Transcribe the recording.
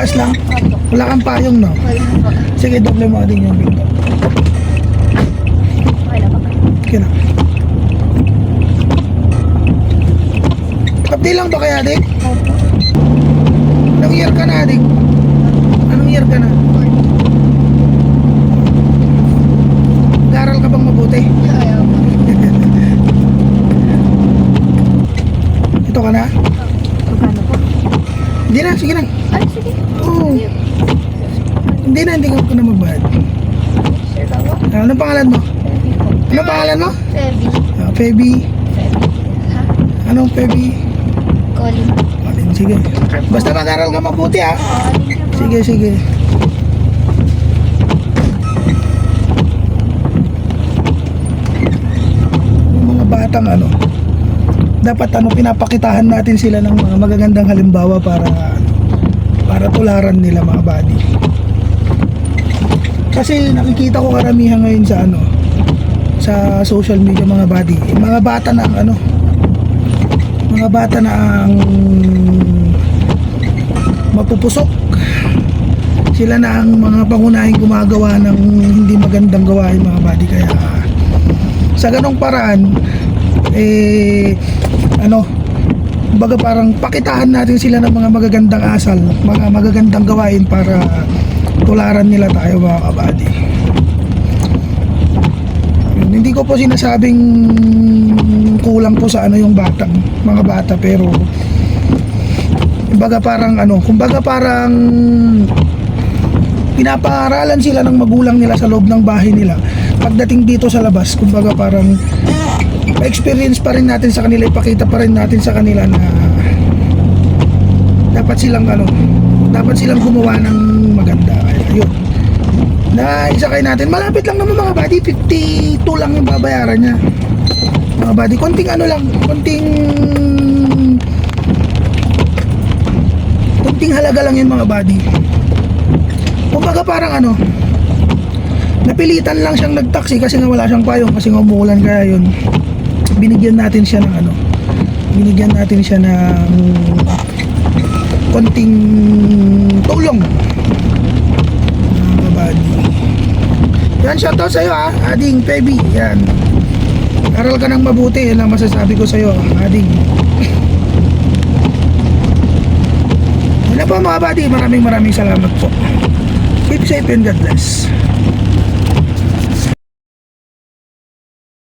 Wala kang payong, no? Sige, doble mo din yung po. Okay na. Update lang ba kaya? Opo. Anong year ka na, Adik? Anong year ka na? Nag-aaral ka bang mabuti? Wala po. Ito ka na? Magkano po? Hindi na, sige na. Ay, sige. Oo. Hindi na, hindi ka ko na magbayad. Sure ba po? Ah, anong pangalan mo? Anong pangalan mo? Febby. Ah, Feby. Febby. Ha? Anong Feby? Colin. Alin, sige. Basta mag-aaral ka mabuti, ha? Colin po. Sige, sige. Yung mga batang ano, dapat ano pinapakitahan natin sila ng mga magagandang halimbawa para para tularan nila mga body. Kasi nakikita ko karamihan ngayon sa ano sa social media mga yung mga bata na ano mga bata na ang mapupusok. Sila na ang mga pangunahing gumagawa ng hindi magandang gawain mga body kaya sa ganong paraan eh ano baga parang pakitahan natin sila ng mga magagandang asal mga magagandang gawain para tularan nila tayo mga kabady. Hindi ko po sinasabing kulang po sa ano yung batang mga bata pero kumbaga parang ano kumbaga parang pinapaaralan sila ng magulang nila sa loob ng bahay nila. Pagdating dito sa labas kumbaga parang experience pa rin natin sa kanila ipakita pa rin natin sa kanila na dapat silang ano dapat silang gumawa ng maganda. Kaya yun na isakay natin. Malapit lang naman mga buddy 52 lang yung babayaran niya. Mga buddy konting ano lang konting konting halaga lang yun mga buddy kumbaga parang ano napilitan lang siyang nagtaksi kasi nga wala siyang payong kasi nga umuulan kaya yun binigyan natin siya ng ano binigyan natin siya ng konting tulong. Mga buddy yan shoutout sa'yo ha ading Pebby yan. Aral ka ng mabuti yan ang masasabi ko sa'yo ading. Na po mga buddy maraming maraming salamat po keep safe and God bless